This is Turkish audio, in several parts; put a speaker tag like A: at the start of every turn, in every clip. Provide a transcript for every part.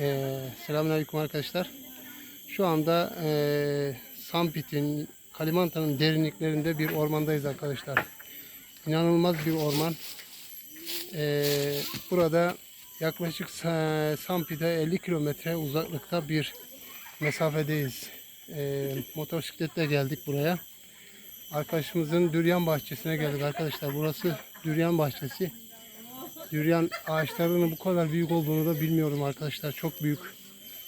A: Ee, selamünaleyküm arkadaşlar. Şu anda ee, Sampit'in, Kalimantan'ın derinliklerinde bir ormandayız arkadaşlar. İnanılmaz bir orman. Ee, burada yaklaşık Sa- Sampit'e 50 kilometre uzaklıkta bir mesafedeyiz. Ee, motosikletle geldik buraya. Arkadaşımızın düryan bahçesine geldik arkadaşlar. Burası düryan bahçesi. Düryan ağaçlarının bu kadar büyük olduğunu da bilmiyorum arkadaşlar. Çok büyük,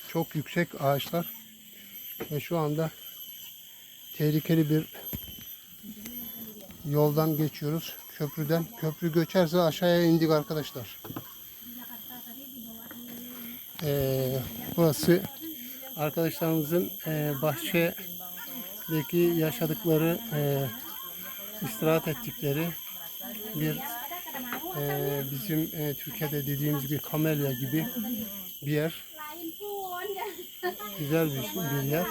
A: çok yüksek ağaçlar. Ve şu anda tehlikeli bir yoldan geçiyoruz. Köprüden. Köprü göçerse aşağıya indik arkadaşlar. Ee, burası arkadaşlarımızın e, bahçedeki yaşadıkları, e, istirahat ettikleri bir e, bizim e, Türkiye'de dediğimiz bir kamelya gibi bir yer. Güzel bir, bir yer.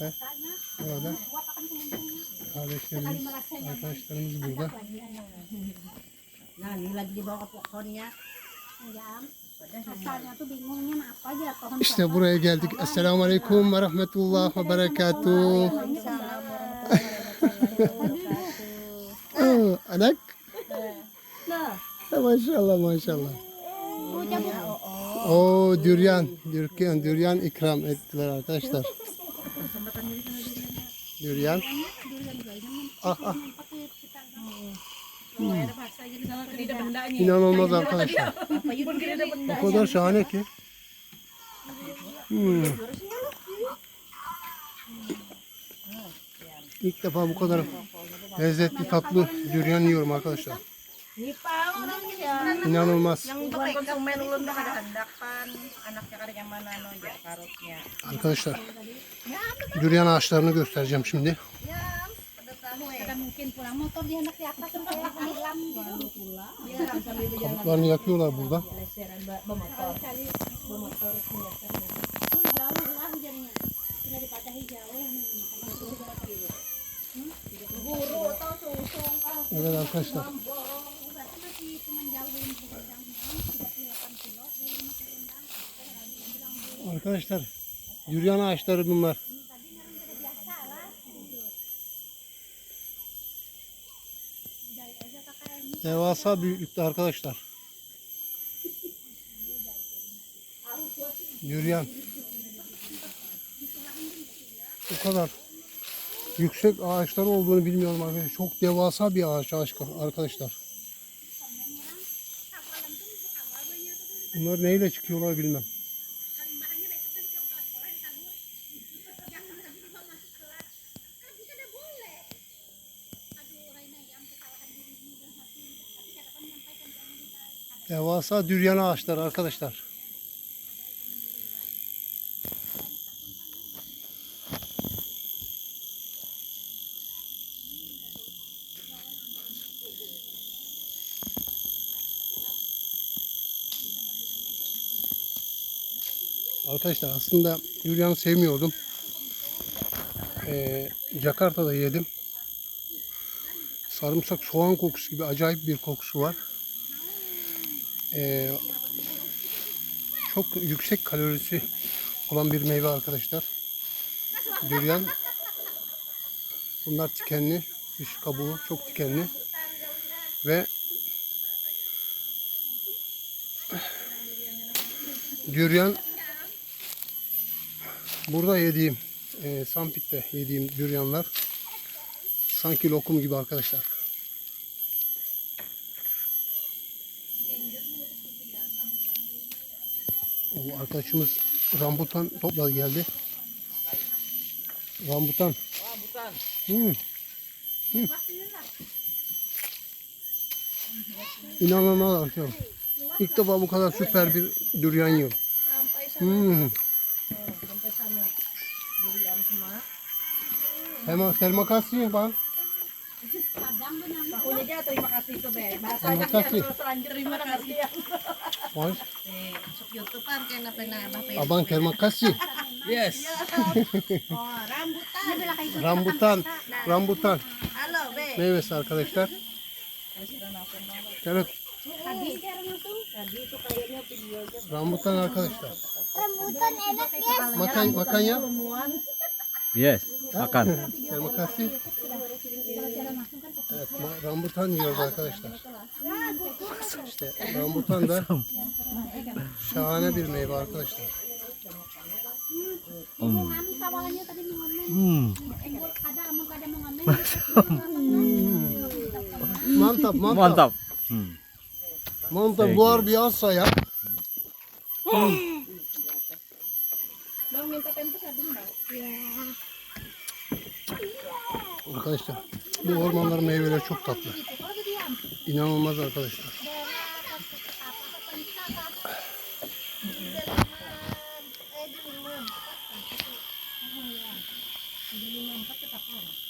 A: Ve burada kardeşlerimiz, arkadaşlarımız burada. İşte buraya geldik. Esselamu Aleyküm ve Rahmetullah ve Berekatuh. Oh, anak. Maşallah maşallah. O düryan, düryan, düryan ikram ettiler arkadaşlar. Düryan. Ah ah. İnanılmaz arkadaşlar. O kadar şahane ki. Hmm. İlk defa bu kadar lezzetli tatlı düryan yiyorum arkadaşlar.
B: Karotnya.
A: Arkadaşlar düryan ağaçlarını göstereceğim şimdi.
B: Ya, pada tahu ya.
C: Kada
A: Arkadaşlar düryan ağaçları bunlar. Devasa büyüklükte arkadaşlar. Düryan. Bu kadar yüksek ağaçları olduğunu bilmiyorum arkadaşlar. Çok devasa bir ağaç arkadaşlar. Bunlar neyle çıkıyorlar bilmem. Devasa düryan ağaçları arkadaşlar. Arkadaşlar aslında düryanı sevmiyordum. Ee, Jakarta'da yedim. Sarımsak soğan kokusu gibi acayip bir kokusu var. Ee, çok yüksek kalorisi olan bir meyve arkadaşlar. Düryan. Bunlar tikenli. Dış kabuğu çok tikenli. Ve düryan burada yediğim e, Sampit'te yediğim düryanlar sanki lokum gibi arkadaşlar. O arkadaşımız rambutan topladı geldi. Rambutan.
B: Rambutan.
A: Hmm. Hmm. İnanılmaz arkadaşlar. İlk defa bu kadar süper bir düryan yiyorum. Hmm.
B: Oh, sampai sana. Durian
A: Terima kasih.
B: Terima kasih.
A: Terima Abang terima kasih.
B: Yes. Oh, rambutan.
A: Rambutan. Rambutan.
B: Halo, be.
A: Meyves arkadaşlar. Evet. Rambutan arkadaşlar.
C: Rambutan enak yes.
A: Makan, makan ya.
D: Yes, makan.
A: Terima kasih. Evet, rambutan yiyoruz arkadaşlar. İşte rambutan da şahane bir meyve arkadaşlar.
D: Hmm.
C: Mengamen.
A: Mantap, mantap.
D: Mantap. Hmm.
A: Mantap, luar biasa ya.
B: Bang.
A: Arkadaşlar bu ormanların meyveleri çok tatlı. İnanılmaz arkadaşlar.
C: Di limon.